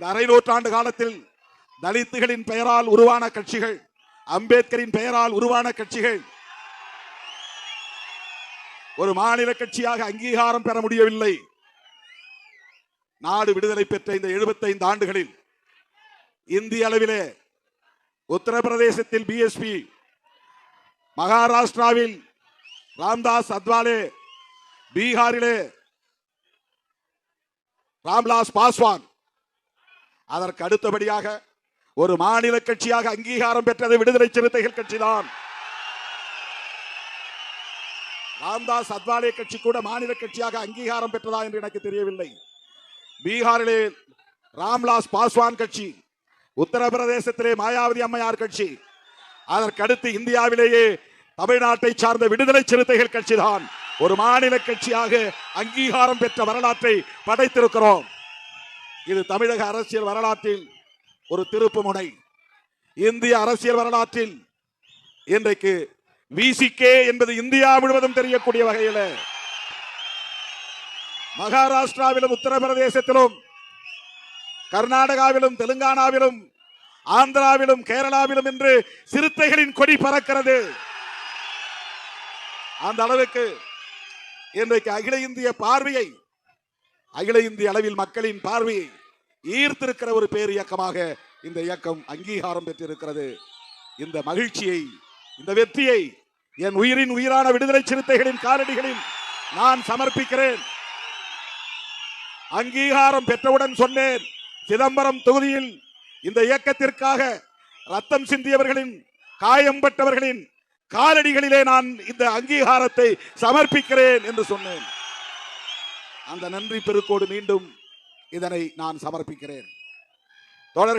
இந்த அரை நூற்றாண்டு காலத்தில் தலித்துகளின் பெயரால் உருவான கட்சிகள் அம்பேத்கரின் பெயரால் உருவான கட்சிகள் ஒரு மாநில கட்சியாக அங்கீகாரம் பெற முடியவில்லை. நாடு விடுதலை பெற்ற இந்த 75 ஆண்டுகளில் இந்திய அளவிலே உத்தரப்பிரதேசத்தில் பிஎஸ்பி மகாராஷ்டிராவில் ராம்தாஸ் அத்வாலே பீகாரிலே ராம்லாஸ் பாஸ்வான் அதற்கு அடுத்தபடியாக ஒரு மாநில கட்சியாக அங்கீகாரம் பெற்றது விடுதலை சிறுத்தைகள் கட்சிதான். ராம்தாஸ் அத்வாலே கட்சி கூட மாநில கட்சியாக அங்கீகாரம் பெற்றதா என்று எனக்கு தெரியவில்லை. பீகாரிலே ராம்லாஸ் பாஸ்வான் கட்சி உத்தரப்பிரதேசத்திலே மாயாவதி அம்மையார் கட்சி அதற்கடுத்து இந்தியாவிலேயே தமிழ்நாட்டை சார்ந்த விடுதலை சிறுத்தைகள் கட்சிதான். ஒரு மாநில கட்சியாக அங்கீகாரம் பெற்ற வரலாற்றை படைத்திருக்கிறோம். இது தமிழக அரசியல் வரலாற்றில் ஒரு திருப்பு முனை இந்திய அரசியல் வரலாற்றில் இன்றைக்கு விசிகே என்பது இந்தியா முழுவதும் தெரியக்கூடிய வகையில் மகாராஷ்டிராவிலும் உத்தரப்பிரதேசத்திலும் கர்நாடகாவிலும் தெலுங்கானாவிலும் ஆந்திராவிலும் கேரளாவிலும் என்று சிறுத்தைகளின் கொடி பறக்கிறது. அந்த அளவுக்கு இன்றைக்கு அகில இந்திய பார்வையை அகில இந்திய அளவில் மக்களின் பார்வையை ஈர்த்திருக்கிற ஒரு பேர் இயக்கமாக இந்த இயக்கம் அங்கீகாரம் பெற்றிருக்கிறது. இந்த மகிழ்ச்சியை இந்த வெற்றியை என் உயிரின் உயிரான விடுதலை சிறுத்தைகளின் காலடிகளில் நான் சமர்ப்பிக்கிறேன். அங்கீகாரம் பெற்றவுடன் சொன்னேன் சிதம்பரம் தொகுதியில் இந்த இயக்கத்திற்காக ரத்தம் சிந்தியவர்களின் காயம்பட்டவர்களின் காலடிகளிலே நான் இந்த அங்கீகாரத்தை சமர்ப்பிக்கிறேன் என்று சொன்னேன். அந்த நன்றி பெருக்கோடு மீண்டும் இதனை நான் சமர்ப்பிக்கிறேன். தொடர்